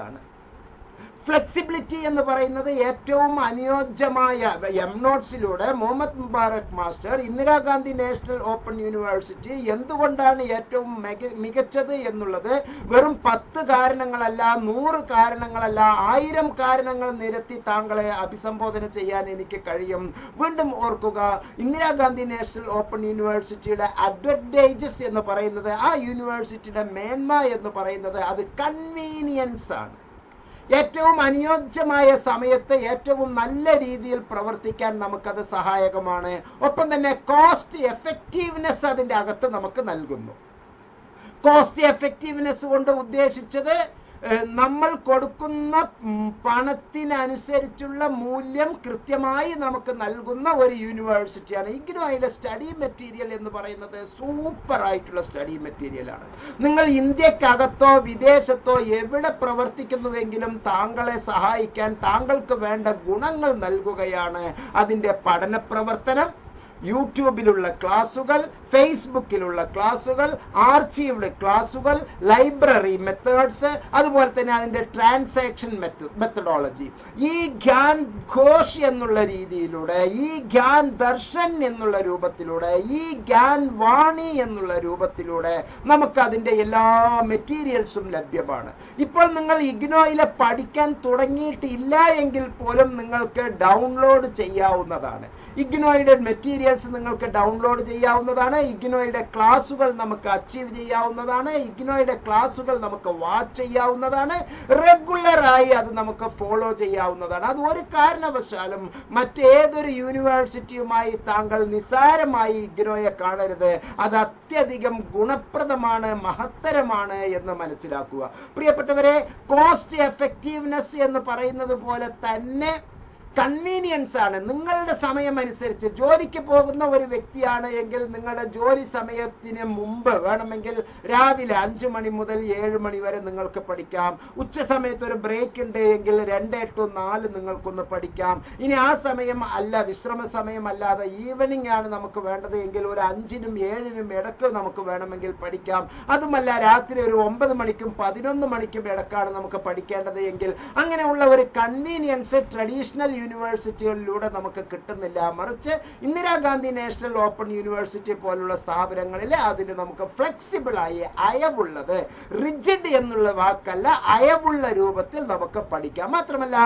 ആണ് ഫ്ലെക്സിബിലിറ്റി എന്ന് പറയുന്നത് ഏറ്റവും അനുയോജ്യമായ എം നോട്ട്സിലൂടെ Muhammad Mubarak master Indira Gandhi national open university എന്തുകൊണ്ടാണ് ഏറ്റവും മിക- മികച്ചത് എന്നുള്ളത് വെറും പത്ത് കാരണങ്ങളല്ല നൂറ് കാരണങ്ങളല്ല ആയിരം കാരണങ്ങൾ നിരത്തി താങ്കളെ അഭിസംബോധന ചെയ്യാൻ എനിക്ക് കഴിയും. വീണ്ടും ഓർക്കുക ഇന്ദിരാഗാന്ധി നാഷണൽ ഓപ്പൺ യൂണിവേഴ്സിറ്റിയുടെ അഡ്വർടൈജസ് എന്ന് പറയുന്നത് ആ യൂണിവേഴ്സിറ്റിയുടെ മേന്മ എന്ന് പറയുന്നത് അത് കൺവീനിയൻസ് ആണ് ഏറ്റവും അനുയോജ്യമായ സമയത്ത് ഏറ്റവും നല്ല രീതിയിൽ പ്രവർത്തിക്കാൻ നമുക്കത് സഹായകമാണ്. ഒപ്പം തന്നെ കോസ്റ്റ് എഫക്റ്റീവ്നെസ് അതിന്റെ അകത്ത് നമുക്ക് നൽകുന്നു. കോസ്റ്റ് എഫക്റ്റീവ്നെസ് കൊണ്ട് ഉദ്ദേശിച്ചത് നമ്മൾ കൊടുക്കുന്ന പണത്തിനനുസരിച്ചുള്ള മൂല്യം കൃത്യമായി നമുക്ക് നൽകുന്ന ഒരു യൂണിവേഴ്സിറ്റിയാണ്. ഇഗ്നോയുടെ സ്റ്റഡി മെറ്റീരിയൽ എന്ന് പറയുന്നത് സൂപ്പർ ആയിട്ടുള്ള സ്റ്റഡി മെറ്റീരിയലാണ് നിങ്ങൾ ഇന്ത്യക്കകത്തോ വിദേശത്തോ എവിടെ പ്രവർത്തിക്കുന്നുവെങ്കിലും താങ്കളെ സഹായിക്കാൻ താങ്കൾക്ക് വേണ്ട ഗുണങ്ങൾ നൽകുകയാണ് അതിന്റെ പഠന പ്രവർത്തനം. യൂട്യൂബിലുള്ള ക്ലാസുകൾ ഫേസ്ബുക്കിലുള്ള ക്ലാസുകൾ ആർച്ചീവ്ഡ് ക്ലാസുകൾ ലൈബ്രറി മെത്തേഡ്സ് അതുപോലെ തന്നെ അതിന്റെ ട്രാൻസാക്ഷൻ മെത്തഡോളജി ഈ ഗ്യാൻ ഘോഷ് എന്നുള്ള രീതിയിലൂടെ ഈ ഗ്യാൻ ദർശൻ എന്നുള്ള രൂപത്തിലൂടെ ഈ ഗ്യാൻ വാണി എന്നുള്ള രൂപത്തിലൂടെ നമുക്ക് അതിന്റെ എല്ലാ മെറ്റീരിയൽസും ലഭ്യമാണ്. ഇപ്പോൾ നിങ്ങൾ ഇഗ്നോയിലെ പഠിക്കാൻ തുടങ്ങിയിട്ടില്ല എങ്കിൽ പോലും നിങ്ങൾക്ക് ഡൗൺലോഡ് ചെയ്യാവുന്നതാണ്. ഇഗ്നോയുടെ മെറ്റീരിയൽസ് നിങ്ങൾക്ക് ഡൗൺലോഡ് ചെയ്യാവുന്നതാണ്. ഇഗ്നോയുടെ ക്ലാസുകൾ നമുക്ക് അച്ചീവ് ചെയ്യാവുന്നതാണ്. ഇഗ്നോയുടെ ക്ലാസുകൾ നമുക്ക് വാച്ച് ചെയ്യാവുന്നതാണ്. റെഗുലറായി അത് നമുക്ക് ഫോളോ ചെയ്യാവുന്നതാണ്. അത് ഒരു കാരണവശാലും മറ്റേതൊരു യൂണിവേഴ്സിറ്റിയുമായി താങ്കൾ നിസ്സാരമായി ഇഗ്നോയെ കാണരുത്. അത് അത്യധികം ഗുണപ്രദമാണ് മഹത്തരമാണ് എന്ന് മനസ്സിലാക്കുക. പ്രിയപ്പെട്ടവരെ കോസ്റ്റ് എഫക്റ്റീവ്നെസ് എന്ന് പറയുന്നത് പോലെ തന്നെ കൺവീനിയൻസ് ആണ്. നിങ്ങളുടെ സമയം അനുസരിച്ച് ജോലിക്ക് പോകുന്ന ഒരു വ്യക്തിയാണ് എങ്കിൽ നിങ്ങളുടെ ജോലി സമയത്തിന് മുമ്പ് വേണമെങ്കിൽ രാവിലെ അഞ്ചു മണി മുതൽ ഏഴ് മണി വരെ നിങ്ങൾക്ക് പഠിക്കാം. ഉച്ച സമയത്ത് ഒരു ബ്രേക്ക് ഉണ്ട് എങ്കിൽ രണ്ട് ടു നാല് നിങ്ങൾക്കൊന്ന് പഠിക്കാം. ഇനി ആ സമയം അല്ല വിശ്രമ സമയം അല്ലാതെ ഈവനിങ് ആണ് നമുക്ക് വേണ്ടത് എങ്കിൽ ഒരു അഞ്ചിനും ഏഴിനും ഇടയ്ക്ക് നമുക്ക് വേണമെങ്കിൽ പഠിക്കാം. അതുമല്ല രാത്രി ഒരു ഒമ്പത് മണിക്കും പതിനൊന്ന് മണിക്കും ഇടക്കാണ് നമുക്ക് പഠിക്കേണ്ടത് എങ്കിൽ അങ്ങനെയുള്ള ഒരു കൺവീനിയൻസ് ട്രഡീഷണൽ യൂണിവേഴ്സിറ്റികളിലൂടെ നമുക്ക് കിട്ടുന്നില്ല. മറിച്ച് ഇന്ദിരാഗാന്ധി നാഷണൽ ഓപ്പൺ യൂണിവേഴ്സിറ്റി പോലുള്ള സ്ഥാപനങ്ങളിൽ അതിന് നമുക്ക് ഫ്ലെക്സിബിൾ ആയി അയവുള്ളത്. റിജിഡ് എന്നുള്ള വാക്കല്ല അയവുള്ള രൂപത്തിൽ നമുക്ക് പഠിക്കാം. മാത്രമല്ല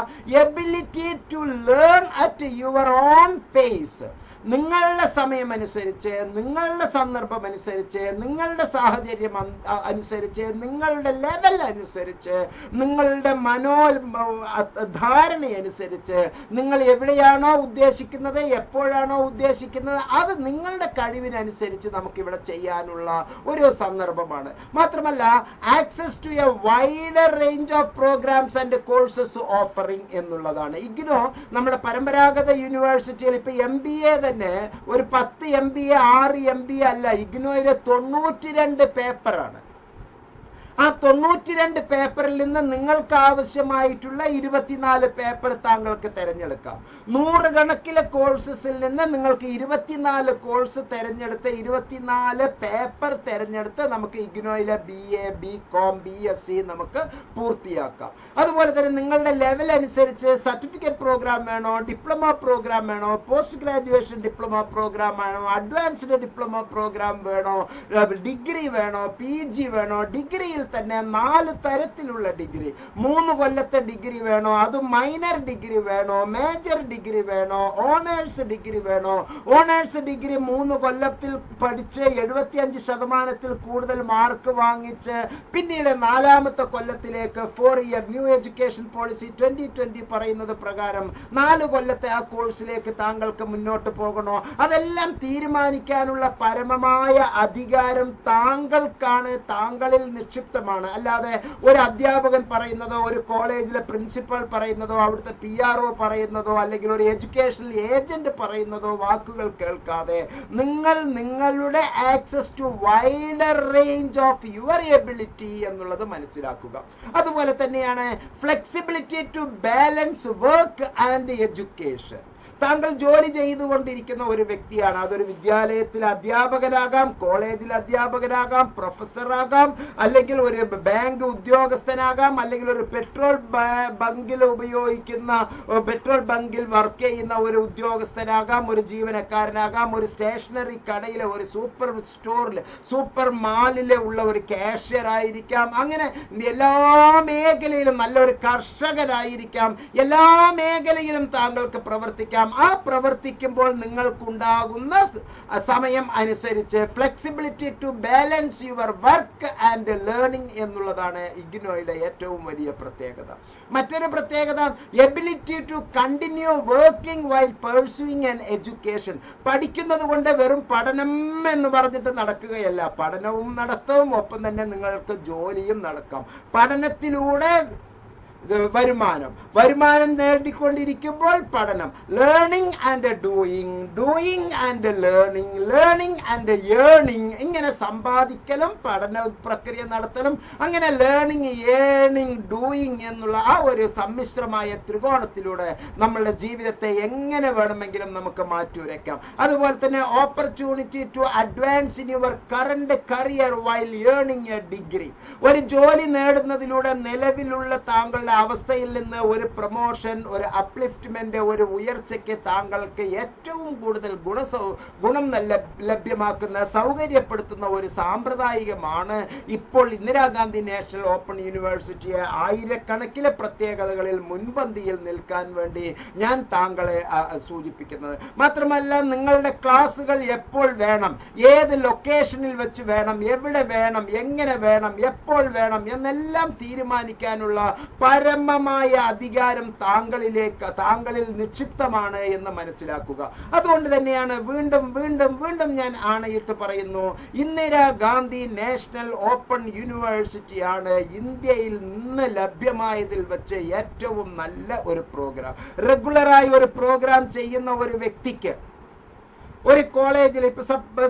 ability to learn at your own pace നിങ്ങളുടെ സമയമനുസരിച്ച് നിങ്ങളുടെ സന്ദർഭം അനുസരിച്ച് നിങ്ങളുടെ സാഹചര്യം അനുസരിച്ച് നിങ്ങളുടെ ലെവൽ അനുസരിച്ച് നിങ്ങളുടെ മനോ ധാരണ ധാരണയനുസരിച്ച് നിങ്ങൾ എവിടെയാണോ ഉദ്ദേശിക്കുന്നത് എപ്പോഴാണോ ഉദ്ദേശിക്കുന്നത് അത് നിങ്ങളുടെ കഴിവിനനുസരിച്ച് നമുക്ക് ഇവിടെ ചെയ്യാനുള്ള ഒരു സന്ദർഭമാണ്. മാത്രമല്ല access to a wider range of programs and courses offering എന്നുള്ളതാണ്. ഇഗ്നോ നമ്മുടെ പരമ്പരാഗത യൂണിവേഴ്സിറ്റികൾ ഇപ്പൊ എം ബി എ തന്നെ ഒരു പത്ത് എം ബി എ ആറ് എം ബി എ അല്ല ഇഗ്നോയിലെ തൊണ്ണൂറ്റി രണ്ട് പേപ്പറാണ് ആ തൊണ്ണൂറ്റി രണ്ട് പേപ്പറിൽ നിന്ന് നിങ്ങൾക്ക് ആവശ്യമായിട്ടുള്ള ഇരുപത്തിനാല് പേപ്പർ താങ്കൾക്ക് തിരഞ്ഞെടുക്കാം. നൂറുകണക്കിലെ കോഴ്സസിൽ നിന്ന് നിങ്ങൾക്ക് ഇരുപത്തിനാല് കോഴ്സ് തിരഞ്ഞെടുത്ത് ഇരുപത്തിനാല് പേപ്പർ തിരഞ്ഞെടുത്ത് നമുക്ക് ഇഗ്നോയിലെ B A B Com B S C നമുക്ക് പൂർത്തിയാക്കാം. അതുപോലെ തന്നെ നിങ്ങളുടെ ലെവൽ അനുസരിച്ച് സർട്ടിഫിക്കറ്റ് പ്രോഗ്രാം വേണോ ഡിപ്ലോമ പ്രോഗ്രാം വേണോ പോസ്റ്റ് ഗ്രാജുവേഷൻ ഡിപ്ലോമ പ്രോഗ്രാം വേണോ അഡ്വാൻസ്ഡ് ഡിപ്ലോമ പ്രോഗ്രാം വേണോ ഡിഗ്രി വേണോ പി വേണോ ഡിഗ്രിയിൽ തന്നെ നാല് തരത്തിലുള്ള ഡിഗ്രി. മൂന്ന് കൊല്ലത്തെ ഡിഗ്രി വേണോ? അത് മൈനർ ഡിഗ്രി വേണോ? മേജർ ഡിഗ്രി വേണോ? ഓണേഴ്സ് ഡിഗ്രി വേണോ? ഓണേഴ്സ് ഡിഗ്രി മൂന്ന് കൊല്ലത്തിൽ പഠിച്ച് എഴുപത്തിയഞ്ച് ശതമാനത്തിൽ കൂടുതൽ മാർക്ക് വാങ്ങിച്ച് പിന്നീട് നാലാമത്തെ കൊല്ലത്തിലേക്ക് four year new education policy twenty twenty പറയുന്നത് പ്രകാരം നാല് കൊല്ലത്തെ ആ കോഴ്സിലേക്ക് താങ്കൾക്ക് മുന്നോട്ട് പോകണോ? അതെല്ലാം തീരുമാനിക്കാനുള്ള പരമമായ അധികാരം താങ്കൾക്കാണ്. താങ്കളിൽ നിക്ഷിപ്തമാണ് അല്ലാതെ ഒരു അധ്യാപകൻ പറയുന്നതോ ഒരു കോളേജിലെ പ്രിൻസിപ്പൽ പറയുന്നതോ അവിടുത്തെ പി ആർ ഒ പറയുന്നതോ അല്ലെങ്കിൽ ഒരു എഡ്യൂക്കേഷണൽ ഏജന്റ് പറയുന്നതോ വാക്കുകൾ കേൾക്കാതെ നിങ്ങൾ നിങ്ങളുടെ access to wider range of your ability എന്നുള്ളത് മനസ്സിലാക്കുക. അതുപോലെ തന്നെയാണ് flexibility to balance work and education താങ്കൾ ജോലി ചെയ്തുകൊണ്ടിരിക്കുന്ന ഒരു വ്യക്തിയാണ്. അതൊരു വിദ്യാലയത്തിൽ അധ്യാപകനാകാം കോളേജിൽ അധ്യാപകനാകാം പ്രൊഫസറാകാം അല്ലെങ്കിൽ ഒരു ബാങ്ക് ഉദ്യോഗസ്ഥനാകാം അല്ലെങ്കിൽ ഒരു പെട്രോൾ ബങ്കിൽ ഉപയോഗിക്കുന്ന പെട്രോൾ ബങ്കിൽ വർക്ക് ചെയ്യുന്ന ഒരു ഉദ്യോഗസ്ഥനാകാം ഒരു ജീവനക്കാരനാകാം ഒരു സ്റ്റേഷനറി കടയിലെ ഒരു സൂപ്പർ സ്റ്റോറിൽ സൂപ്പർ മാളിലെ ഉള്ള ഒരു കാഷ്യർ ആയിരിക്കാം. അങ്ങനെ എല്ലാ മേഖലയിലും നല്ലൊരു കർഷകനായിരിക്കാം. എല്ലാ മേഖലയിലും താങ്കൾക്ക് പ്രവർത്തിക്കാം. ആ പ്രവർത്തിക്കുമ്പോൾ നിങ്ങൾക്കുണ്ടാകുന്ന സമയം അനുസരിച്ച് flexibility to balance your work and learning എന്നുള്ളതാണ് ഇഗ്നോയുടെ ഏറ്റവും വലിയ പ്രത്യേകത. മറ്റൊരു പ്രത്യേകത ability to continue working while pursuing and education പഠിക്കുന്നത് കൊണ്ട് വെറും പഠനം എന്ന് പറഞ്ഞിട്ട് നടക്കുകയല്ല. പഠനവും നടത്തും ഒപ്പം തന്നെ നിങ്ങൾക്ക് ജോലിയും നടക്കാം. പഠനത്തിലൂടെ വരുമാനം. വരുമാനം നേടിക്കൊണ്ടിരിക്കുമ്പോൾ പഠനം. Learning and doing doing and learning learning and earning ഇങ്ങനെ സമ്പാദിക്കലും പഠന പ്രക്രിയ നടത്തലും അങ്ങനെ ലേണിംഗ് ഏണിംഗ് ഡൂയിങ് എന്നുള്ള ആ ഒരു സമ്മിശ്രമായ ത്രികോണത്തിലൂടെ നമ്മളുടെ ജീവിതത്തെ എങ്ങനെ വേണമെങ്കിലും നമുക്ക് മാറ്റിവരയ്ക്കാം അതുപോലെ തന്നെ opportunity to advance in your current career while earning a degree ഒരു ജോലി നേടുന്നതിലൂടെ നിലവിലുള്ള താങ്കളുടെ അവസ്ഥയിൽ നിന്ന് ഒരു പ്രൊമോഷൻ ഒരു അപ്ലിഫ്റ്റ്മെന്റ് ഒരു ഉയർച്ചയ്ക്ക് താങ്കൾക്ക് ഏറ്റവും കൂടുതൽ ഗുണ ഗുണം ലഭ്യമാക്കുന്ന സൗകര്യപ്പെടുത്തുന്ന ഒരു സാമ്പ്രദായികമാണ് ഇപ്പോൾ ഇന്ദിരാഗാന്ധി നാഷണൽ ഓപ്പൺ യൂണിവേഴ്സിറ്റിയെ ആയിരക്കണക്കിലെ പ്രത്യേകതകളിൽ മുൻപന്തിയിൽ നിൽക്കാൻ വേണ്ടി ഞാൻ താങ്കളെ സൂചിപ്പിക്കുന്നത്. മാത്രമല്ല നിങ്ങളുടെ ക്ലാസ്സുകൾ എപ്പോൾ വേണം? ഏത് ലൊക്കേഷനിൽ വെച്ച് വേണം? എവിടെ വേണം? എങ്ങനെ വേണം? എപ്പോൾ വേണം? എന്നെല്ലാം തീരുമാനിക്കാനുള്ള പരമമായ അധികാരം താങ്കളിലേക്ക് താങ്കളിൽ നിക്ഷിപ്തമാണ് എന്ന് മനസ്സിലാക്കുക. അതുകൊണ്ട് തന്നെയാണ് വീണ്ടും വീണ്ടും വീണ്ടും ഞാൻ ആണയിട്ട് പറയുന്നു ഇന്ദിരാഗാന്ധി നാഷണൽ ഓപ്പൺ യൂണിവേഴ്സിറ്റിയാണ് ഇന്ത്യയിൽ നിന്ന് ലഭ്യമായതിൽ വെച്ച് ഏറ്റവും നല്ല ഒരു പ്രോഗ്രാം. റെഗുലറായി ഒരു പ്രോഗ്രാം ചെയ്യുന്ന ഒരു വ്യക്തിക്ക് ഒരു കോളേജിൽ ഇപ്പൊ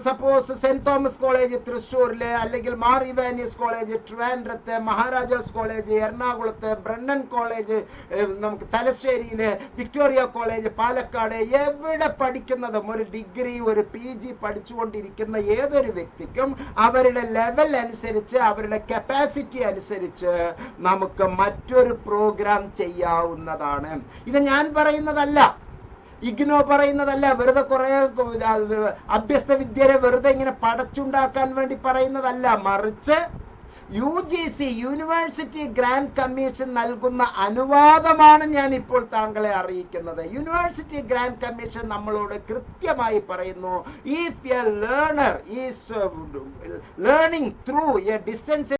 സപ്പോസ് സെന്റ് തോമസ് കോളേജ് തൃശ്ശൂരിൽ അല്ലെങ്കിൽ മാർ ഇവാനിയസ് കോളേജ് ട്രിവാൻഡ്രത്ത് മഹാരാജാസ് കോളേജ് എറണാകുളത്ത് ബ്രണ്ണൻ കോളേജ് നമുക്ക് തലശ്ശേരിയിൽ വിക്ടോറിയ കോളേജ് പാലക്കാട് എവിടെ പഠിക്കുന്നതും ഒരു ഡിഗ്രി ഒരു പി ജി പഠിച്ചുകൊണ്ടിരിക്കുന്ന ഏതൊരു വ്യക്തിക്കും അവരുടെ ലെവൽ അനുസരിച്ച് അവരുടെ കപ്പാസിറ്റി അനുസരിച്ച് നമുക്ക് മറ്റൊരു പ്രോഗ്രാം ചെയ്യാവുന്നതാണ്. ഇത് ഞാൻ പറയുന്നതല്ല. ഇഗ്നോ പറയുന്നതല്ല വെറുതെ കുറെ അഭ്യസ്ത വിദ്യരെ വെറുതെ ഇങ്ങനെ പടച്ചുണ്ടാക്കാൻ വേണ്ടി പറയുന്നതല്ല. മറിച്ച് U G C university grant commission നൽകുന്ന അനുവാദമാണ് ഞാൻ ഇപ്പോൾ താങ്കളെ അറിയിക്കുന്നത്. യൂണിവേഴ്സിറ്റി ഗ്രാൻഡ് കമ്മീഷൻ നമ്മളോട് കൃത്യമായി പറയുന്നു if a learner is learning through a distance